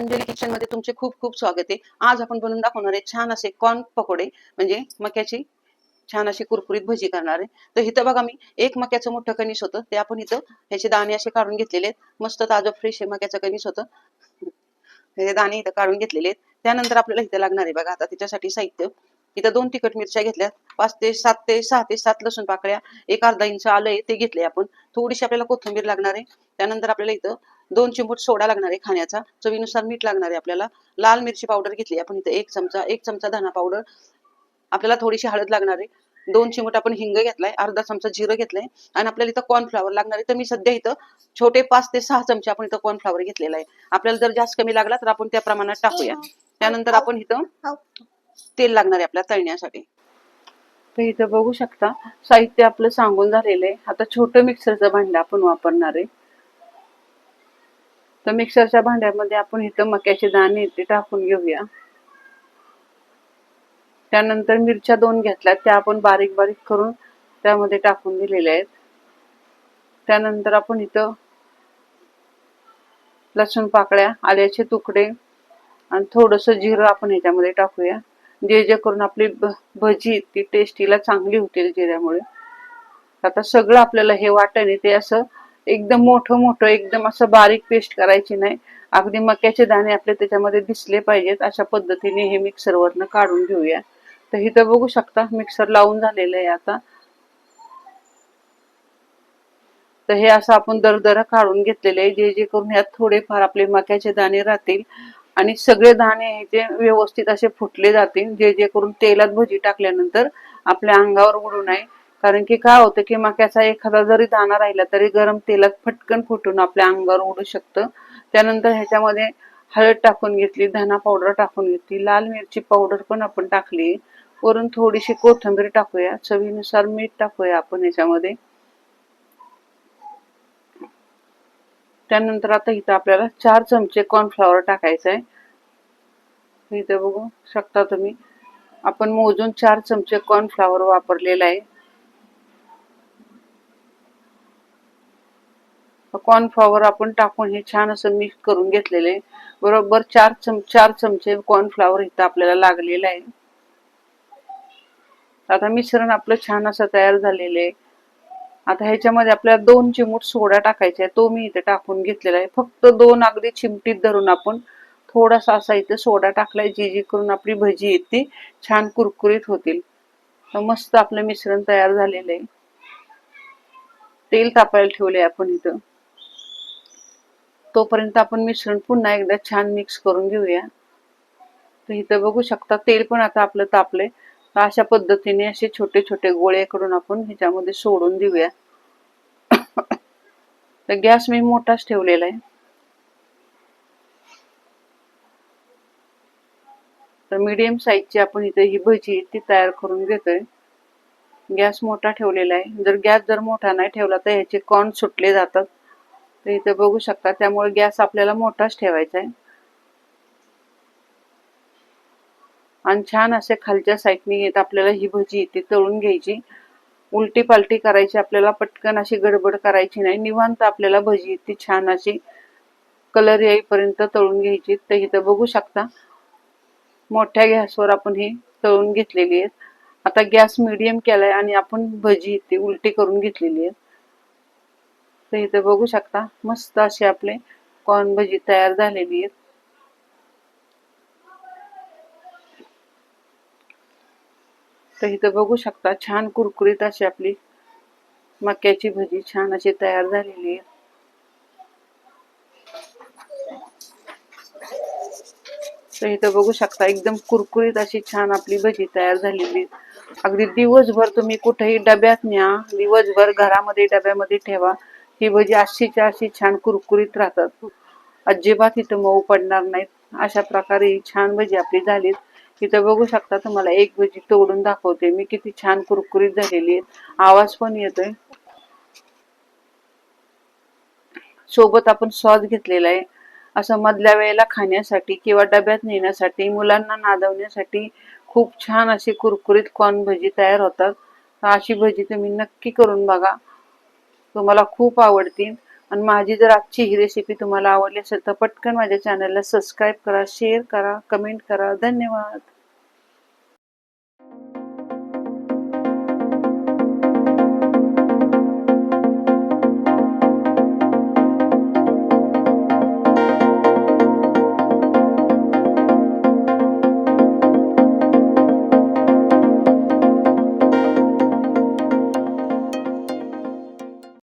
किचनमध्ये तुमचे खूप खूप स्वागत आहे. आज आपण बनवून दाखवणार आहे छान असे कॉर्न पकोडे. म्हणजे मक्याची छान अशी कुरकुरीत भजी करणार आहे. तर इथं बघा मी एक मक्याचं मोठं कणीस होतं. ते आपण इथं ह्याचे दाणे असे काढून घेतलेले आहेत. मस्त ताजं फ्रेश आहे मक्याचं कणीस होतं. हे दाणे इथं काढून घेतलेले आहेत. त्यानंतर आपल्याला इथं लागणार आहे बघा आता त्याच्यासाठी साहित्य. इथं दोन तिखट मिरच्या घेतल्यात पाच ते सात ते सहा ते सात लसूण पाकळ्या एक अर्धा इंच आलं आहे ते घेतले आपण. थोडीशी आपल्याला कोथिंबीर लागणार आहे. त्यानंतर आपल्याला इथं दोन चिमूट सोडा लागणार आहे खाण्याचा. चवीनुसार मीठ लागणार आहे आपल्याला. लाल मिरची पावडर घेतली आपण इथं एक चमचा एक चमचा धना पावडर. आपल्याला थोडीशी हळद लागणार आहे. दोन चिमूट आपण हिंग घेतलाय अर्धा चमचा जिरं घेतलंय. आणि आपल्याला इथं कॉर्नफ्लावर लागणार आहे. तर मी सध्या इथं छोटे पाच ते सहा चमचे आपण इथं कॉर्नफ्लावर घेतलेला आहे. आपल्याला जर जास्त कमी लागला तर आपण त्या प्रमाणात टाकूया. त्यानंतर आपण इथं तेल लागणार आहे आपल्या तळण्यासाठी. तर इथं बघू शकता साहित्य आपलं सांगून झालेलं आहे. आता छोटं मिक्सरचं भांडं आपण वापरणार आहे. तर मिक्सरच्या भांड्यामध्ये आपण इथं मक्याचे दाणे ते टाकून घेऊया. त्यानंतर मिरच्या दोन घेतल्या त्या आपण बारीक बारीक करून त्यामध्ये टाकून दिलेल्या आहेत. त्यानंतर आपण इथं लसूण पाकळ्या आल्याचे तुकडे आणि थोडस जिरं आपण ह्याच्यामध्ये टाकूया. जे जे करून आपली भजी ती टेस्टीला चांगली होतील जिऱ्यामुळे. आता सगळं आपल्याला हे वाटणे ते असं एकदम मोठं मोठं एकदम असं बारीक पेस्ट करायची नाही. अगदी मक्याचे दाणे आपले त्याच्यामध्ये दिसले पाहिजेत अशा पद्धतीने हे मिक्सरवरनं काढून घेऊया. तर इथं बघू शकता मिक्सर लावून झालेलं आहे आता. तर हे असं आपण दरदरा काढून घेतलेले आहे जे जे करून यात थोडेफार आपले मक्याचे दाणे राहतील. आणि सगळे दाणे हे जे व्यवस्थित असे फुटले जातील जे जे करून तेलात भजी टाकल्यानंतर आपल्या अंगावर उडू नये. कारण की काय होतं की मक्याचा एखादा जरी दाणा राहिला तरी गरम तेलात फटकन फुटून आपल्या अंगावर उडू शकतं. त्यानंतर ह्याच्यामध्ये हळद टाकून घेतली धना पावडर टाकून घेतली लाल मिरची पावडर पण आपण टाकली. वरून थोडीशी कोथिंबीर टाकूया. चवीनुसार मीठ टाकूया आपण याच्यामध्ये त्यानंतर आता इथं आपल्याला चार चमचे कॉर्नफ्लॉवर टाकायचं आहे इथं बघू शकता तुम्ही. आपण मोजून चार चमचे कॉर्नफ्लॉवर वापरलेला आहे. कॉर्नफ्लॉवर आपण टाकून हे छान असं मिक्स करून घेतलेले आहे. बरोबर चार चम चार चमचे कॉर्नफ्लॉवर इथं आपल्याला लागलेलं आहे. आता मिश्रण आपलं छान असं तयार झालेलं आहे. आता ह्याच्यामध्ये आपल्याला दोन चिमूट सोडा टाकायचा आहे. तो मी इथे टाकून घेतलेला आहे. फक्त दोन अगदी चिमटीत धरून आपण थोडासा असा इथे सोडा टाकलाय जी जी करून आपली भजी आहे ती छान कुरकुरीत होतील. तर मस्त आपलं मिश्रण तयार झालेलं आहे. तेल तापायला ठेवलंय आपण इथं. तोपर्यंत आपण मिश्रण पुन्हा एकदा छान मिक्स करून घेऊया. तर इथं बघू शकता तेल पण आता आपलं तापलंय. अशा पद्धतीने असे छोटे छोटे गोळे करून आपण ह्याच्यामध्ये सोडून देऊया. तर गॅस मी मोठाच ठेवलेला आहे. तर मीडियम साईजची आपण इथे ही भजी ती तयार करून घेतोय. गॅस मोठा ठेवलेला आहे. जर गॅस जर मोठा नाही ठेवला तर ह्याचे कॉर्न सुटले जातात. तर इथे बघू शकता त्यामुळे गॅस आपल्याला मोठाच ठेवायचा आहे. आणि छान असे खालच्या साईडने येत आपल्याला ही भजी ती तळून घ्यायची. उलटी पालटी करायची आपल्याला पटकन अशी गडबड करायची नाही. निवांत आपल्याला भजी ती छान अशी कलर येईपर्यंत तळून घ्यायची. तर इथं बघू शकता मोठ्या गॅसवर आपण ही तळून घेतलेली आहेत. आता गॅस मिडियम केलाय आणि आपण भजी ती उलटी करून घेतलेली आहे तर इथं बघू शकता मस्त अशी आपले कॉर्न भजी तयार झालेली आहेत. तर इथं बघू शकता छान कुरकुरीत अशी आपली मक्याची भजी छान अशी तयार झालेली आहे. तर इथं बघू शकता एकदम कुरकुरीत अशी छान आपली भजी तयार झालेली आहे. अगदी दिवसभर तुम्ही कुठेही डब्यात न्या दिवसभर घरामध्ये डब्यामध्ये ठेवा. ही भजी अशीच्या अशी छान कुरकुरीत राहतात. अजिबात इथं मऊ पडणार नाहीत. अशा प्रकारे ही छान भजी आपली झाली इथं बघू शकता तुम्हाला एक भजी तोडून दाखवते. मी किती छान कुरकुरीत झालेली आहे. आवाज पण येतोय. सोबत आपण सॉस घेतलेला आहे. असं मधल्या वेळेला खाण्यासाठी किंवा डब्यात नेण्यासाठी मुलांना नादवण्यासाठी खूप छान अशी कुरकुरीत कॉर्न भजी तयार होतात. अशी भजी तुम्ही नक्की करून बघा. तुम्हाला खूप आवडतील. आणि माझी जर आजची ही रेसिपी तुम्हाला आवडली असेल तर पटकन माझ्या चॅनलला सबस्क्राईब करा शेअर करा कमेंट करा. धन्यवाद.